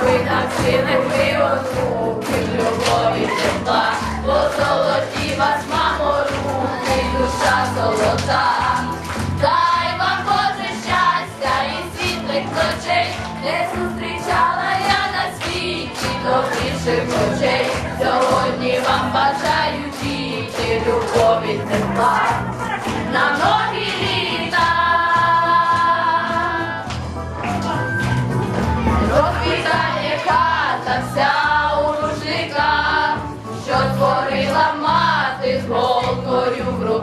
аби навчили ви онуки любові тепла, бо золоті вас, мамо, руки, душа золота. Дай вам Боже щастя і світлих ночей, не зустрічала я на світі добріших очей. Сьогодні вам бажаю діти, любові тепла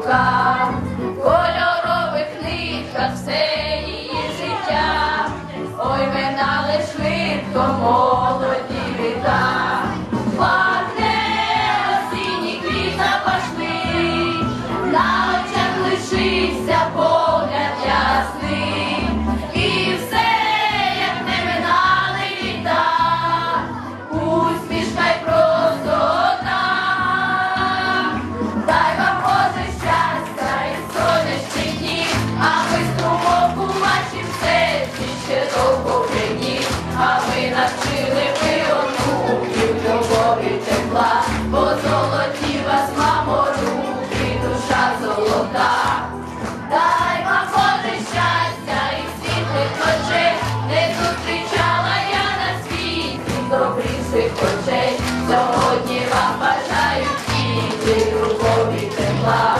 руках, кольорових нижках все її життя, ой минали швидко молоді віта. Парне осінні квіта пошли, на очах лишився. Сьогодні вам бажаю діти, рухові тепла.